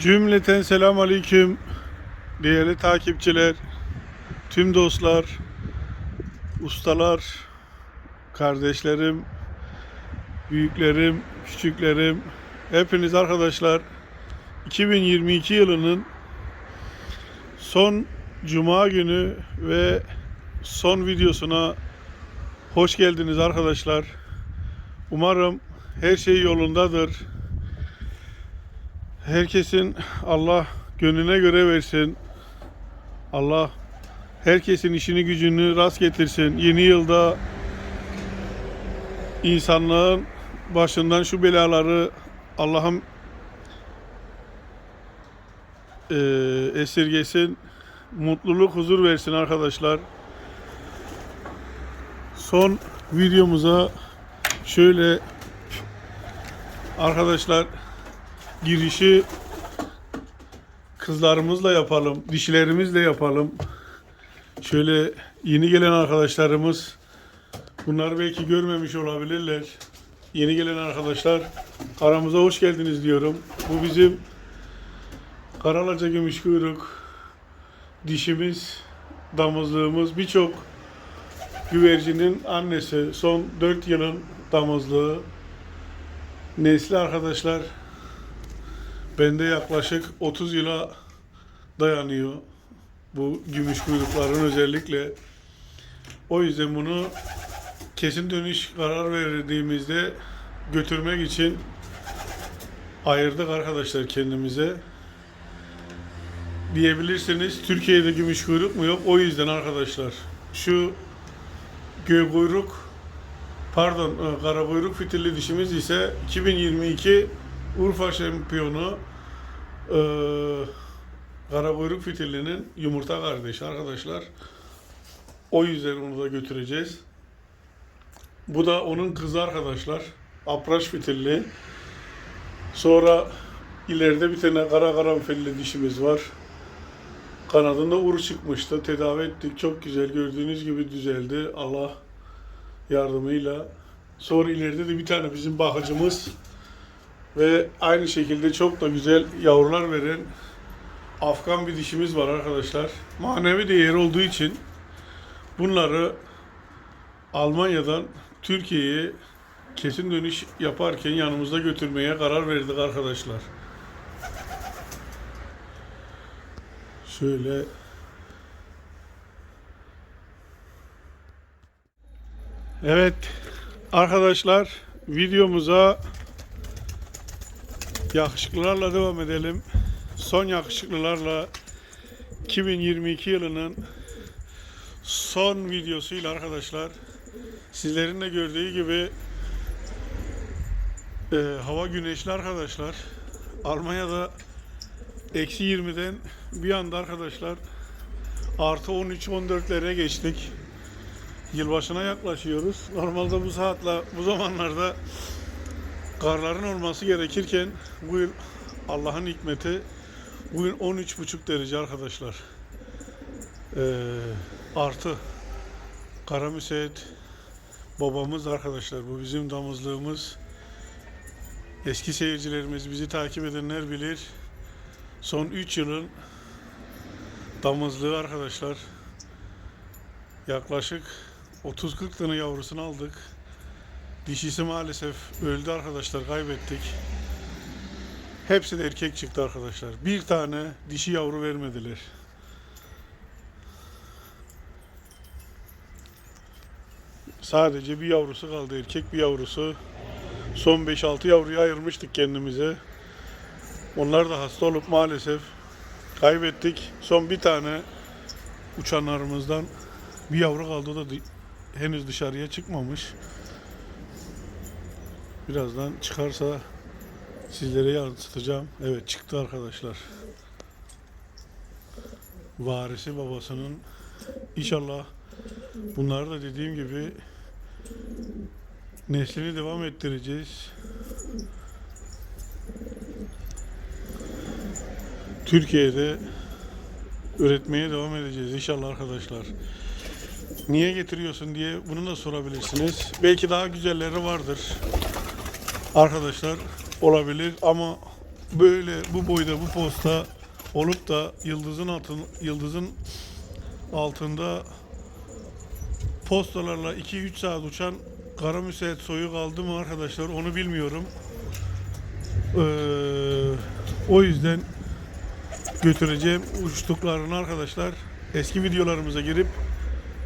Cümleten selam aleyküm değerli takipçiler, tüm dostlar, ustalar, kardeşlerim, büyüklerim, küçüklerim, hepiniz arkadaşlar 2022 yılının son cuma günü ve son videosuna hoş geldiniz arkadaşlar. Umarım her şey yolundadır. Herkesin Allah gönlüne göre versin. Allah herkesin işini gücünü rast getirsin. Yeni yılda insanlığın başından şu belaları Allah'ım eee, esirgesin. Mutluluk, huzur versin arkadaşlar. Son videomuza şöyle arkadaşlar girişi kızlarımızla yapalım, dişilerimizle yapalım. Şöyle yeni gelen arkadaşlarımız bunlar belki görmemiş olabilirler. Yeni gelen arkadaşlar aramıza hoş geldiniz diyorum. Bu bizim Karalaca gümüş kuyruk dişimiz, damızlığımız birçok güvercinin annesi. Son 4 yılın damızlığı. Nesli arkadaşlar bende yaklaşık 30 yıla dayanıyor. Bu gümüş kuyrukların özellikle. O yüzden bunu kesin dönüş karar verdiğimizde götürmek için ayırdık arkadaşlar kendimize. Diyebilirsiniz Türkiye'de gümüş kuyruk mu yok? O yüzden arkadaşlar şu göğ kuyruk pardon e, kara kuyruk fitilli dişimiz ise 2022 Urfa şampiyonu e, kara kuyruk fitillinin yumurta kardeşi arkadaşlar. O yüzden onu da götüreceğiz. Bu da onun kızı arkadaşlar. Apraş fitilli. Sonra ileride bir tane kara karanfilli dişimiz var. Kanadında uru çıkmıştı. Tedavi ettik. Çok güzel. Gördüğünüz gibi düzeldi. Allah yardımıyla. Sonra ileride de bir tane bizim bakıcımız ve aynı şekilde çok da güzel yavrular veren Afgan bir dişimiz var arkadaşlar. Manevi değeri olduğu için bunları Almanya'dan Türkiye'ye kesin dönüş yaparken yanımızda götürmeye karar verdik arkadaşlar. Şöyle Evet arkadaşlar videomuza yakışıklılarla devam edelim. Son yakışıklılarla 2022 yılının son videosuyla arkadaşlar sizlerin de gördüğü gibi e, hava güneşli arkadaşlar. Almanya'da eksi 20'den bir anda arkadaşlar artı 13-14'lere geçtik. Yılbaşına yaklaşıyoruz. Normalde bu saatle bu zamanlarda karların olması gerekirken bu yıl Allah'ın hikmeti bu yıl 13,5 derece arkadaşlar. Ee, artı kara müsait babamız arkadaşlar bu bizim damızlığımız. Eski seyircilerimiz bizi takip edenler bilir. Son 3 yılın damızlığı arkadaşlar. Yaklaşık 30-40 tane yavrusunu aldık Dişisi maalesef öldü arkadaşlar kaybettik. Hepsi de erkek çıktı arkadaşlar. Bir tane dişi yavru vermediler. Sadece bir yavrusu kaldı erkek bir yavrusu. Son 5-6 yavruyu ayırmıştık kendimize. Onlar da hasta olup maalesef kaybettik. Son bir tane uçanlarımızdan bir yavru kaldı o da henüz dışarıya çıkmamış. Birazdan çıkarsa sizlere yansıtacağım. Evet çıktı arkadaşlar. Varisi babasının inşallah bunları da dediğim gibi neslini devam ettireceğiz. Türkiye'de üretmeye devam edeceğiz inşallah arkadaşlar. Niye getiriyorsun diye bunu da sorabilirsiniz. Belki daha güzelleri vardır arkadaşlar olabilir ama böyle bu boyda bu posta olup da yıldızın altın yıldızın altında postalarla 2-3 saat uçan kara müsait soyu kaldı mı arkadaşlar onu bilmiyorum. Ee, o yüzden götüreceğim uçtuklarını arkadaşlar eski videolarımıza girip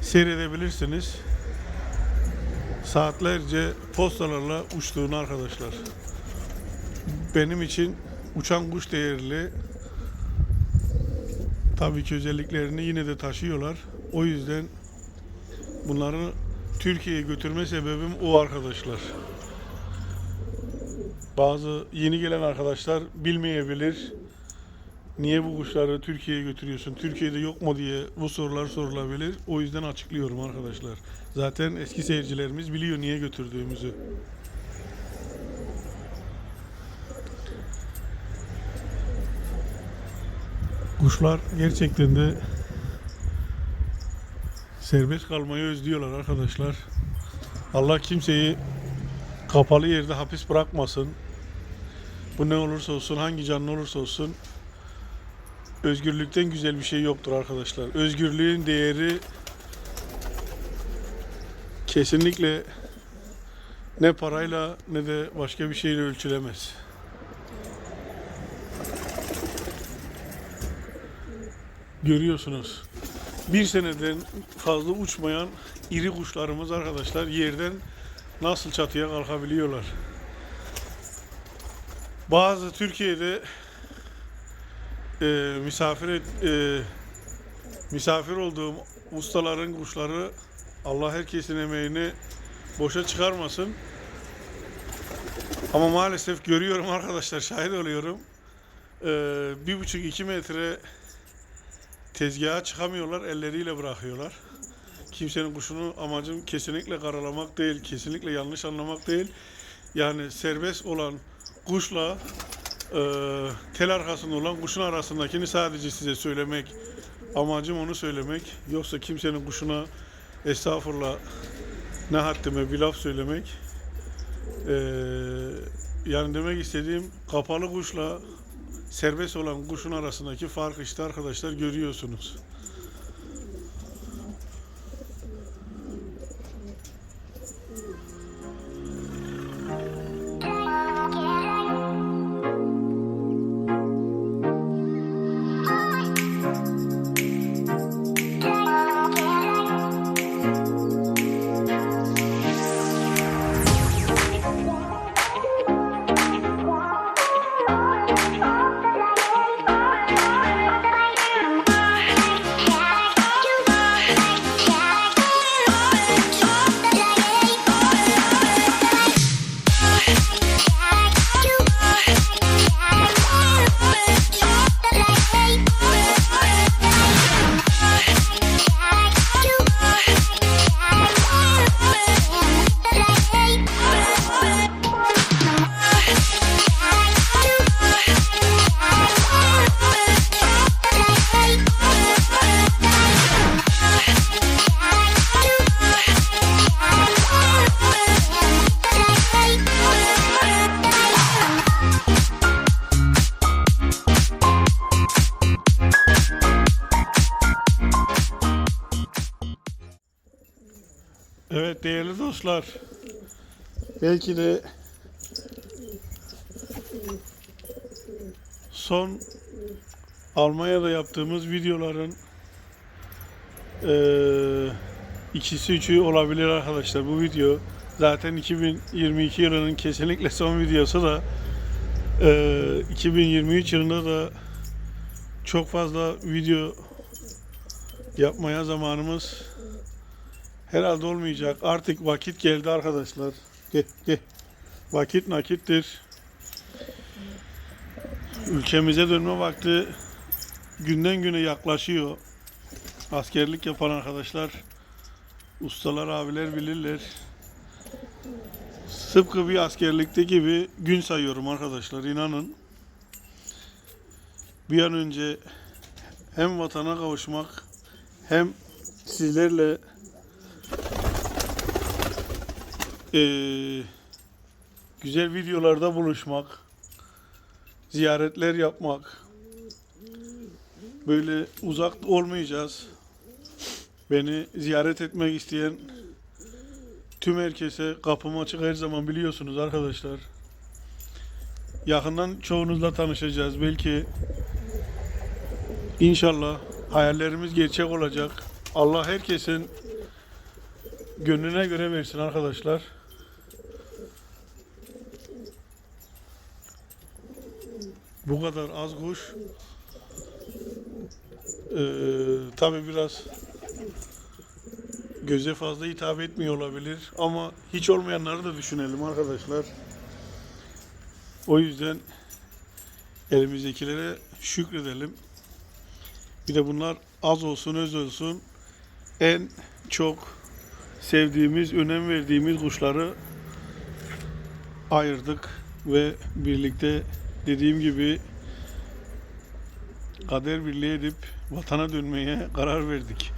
seyredebilirsiniz. Saatlerce postalarla uçtuğunu arkadaşlar. Benim için uçan kuş değerli. Tabii ki özelliklerini yine de taşıyorlar. O yüzden bunları Türkiye'ye götürme sebebim o arkadaşlar. Bazı yeni gelen arkadaşlar bilmeyebilir. Niye bu kuşları Türkiye'ye götürüyorsun? Türkiye'de yok mu diye bu sorular sorulabilir. O yüzden açıklıyorum arkadaşlar. Zaten eski seyircilerimiz biliyor niye götürdüğümüzü. Kuşlar gerçekten de serbest kalmayı özlüyorlar arkadaşlar. Allah kimseyi kapalı yerde hapis bırakmasın. Bu ne olursa olsun, hangi canlı olursa olsun özgürlükten güzel bir şey yoktur arkadaşlar. Özgürlüğün değeri kesinlikle ne parayla ne de başka bir şeyle ölçülemez. Görüyorsunuz. Bir seneden fazla uçmayan iri kuşlarımız arkadaşlar yerden nasıl çatıya kalkabiliyorlar. Bazı Türkiye'de e, misafir et, e, misafir olduğum ustaların kuşları Allah herkesin emeğini boşa çıkarmasın. Ama maalesef görüyorum arkadaşlar şahit oluyorum. E, bir buçuk iki metre tezgaha çıkamıyorlar elleriyle bırakıyorlar. Kimsenin kuşunu amacım kesinlikle karalamak değil, kesinlikle yanlış anlamak değil. Yani serbest olan kuşla tel arkasında olan kuşun arasındakini sadece size söylemek. Amacım onu söylemek. Yoksa kimsenin kuşuna estağfurullah ne haddime bir laf söylemek. E, yani demek istediğim kapalı kuşla serbest olan kuşun arasındaki fark işte arkadaşlar görüyorsunuz. Dostlar. Belki de son Almanya'da yaptığımız videoların eee ikisi üçü olabilir arkadaşlar bu video. Zaten 2022 yılının kesinlikle son videosu da eee 2023 yılında da çok fazla video yapmaya zamanımız herhalde olmayacak. Artık vakit geldi arkadaşlar. Gel, gel. Vakit nakittir. Ülkemize dönme vakti günden güne yaklaşıyor. Askerlik yapan arkadaşlar, ustalar, abiler bilirler. Sıpkı bir askerlikte gibi gün sayıyorum arkadaşlar inanın. Bir an önce hem vatana kavuşmak hem sizlerle eee, güzel videolarda buluşmak, ziyaretler yapmak. Böyle uzak olmayacağız. Beni ziyaret etmek isteyen tüm herkese kapım açık her zaman biliyorsunuz arkadaşlar. Yakından çoğunuzla tanışacağız. Belki inşallah hayallerimiz gerçek olacak. Allah herkesin gönlüne göre versin arkadaşlar. Bu kadar az kuş. Ee, tabii biraz göze fazla hitap etmiyor olabilir ama hiç olmayanları da düşünelim arkadaşlar. O yüzden elimizdekilere şükredelim. Bir de bunlar az olsun öz olsun en çok sevdiğimiz, önem verdiğimiz kuşları ayırdık ve birlikte dediğim gibi kader birliği edip vatana dönmeye karar verdik.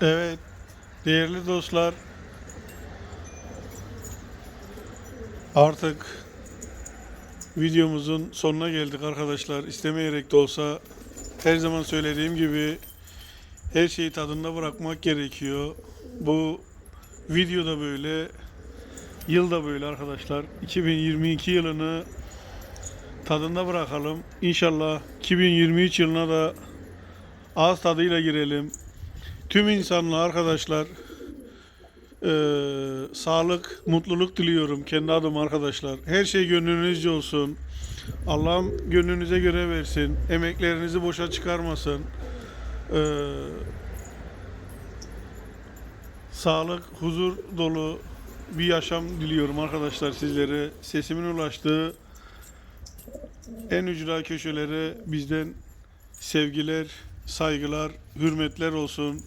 Evet, değerli dostlar. Artık videomuzun sonuna geldik arkadaşlar. İstemeyerek de olsa her zaman söylediğim gibi her şeyi tadında bırakmak gerekiyor. Bu videoda böyle, yılda böyle arkadaşlar. 2022 yılını tadında bırakalım. İnşallah 2023 yılına da ağız tadıyla girelim. Tüm insanlığa arkadaşlar eee, sağlık, mutluluk diliyorum kendi adıma arkadaşlar. Her şey gönlünüzce olsun. Allah'ım gönlünüze göre versin. Emeklerinizi boşa çıkarmasın. Eee, sağlık, huzur dolu bir yaşam diliyorum arkadaşlar sizlere. Sesimin ulaştığı en ücra köşelere bizden sevgiler, saygılar, hürmetler olsun.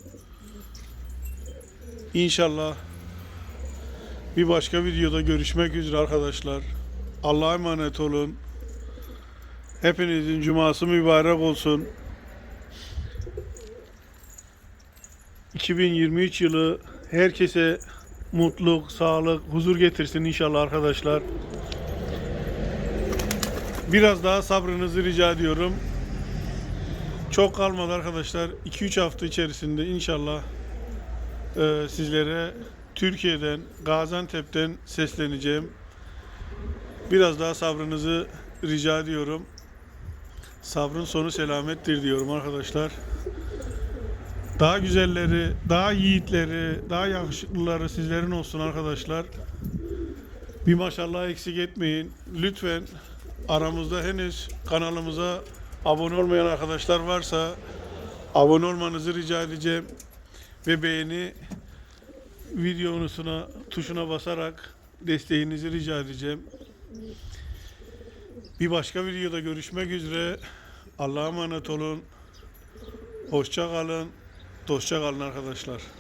İnşallah bir başka videoda görüşmek üzere arkadaşlar. Allah'a emanet olun. Hepinizin cuması mübarek olsun. 2023 yılı herkese mutluluk, sağlık, huzur getirsin inşallah arkadaşlar. Biraz daha sabrınızı rica ediyorum. Çok kalmadı arkadaşlar. 2-3 hafta içerisinde inşallah e, sizlere Türkiye'den, Gaziantep'ten sesleneceğim. Biraz daha sabrınızı rica ediyorum. Sabrın sonu selamettir diyorum arkadaşlar. Daha güzelleri, daha yiğitleri, daha yakışıklıları sizlerin olsun arkadaşlar. Bir maşallah eksik etmeyin. Lütfen aramızda henüz kanalımıza abone olmayan arkadaşlar varsa abone olmanızı rica edeceğim ve beğeni videonusuna tuşuna basarak desteğinizi rica edeceğim. Bir başka videoda görüşmek üzere. Allah'a emanet olun. Hoşça kalın. Dostça kalın arkadaşlar.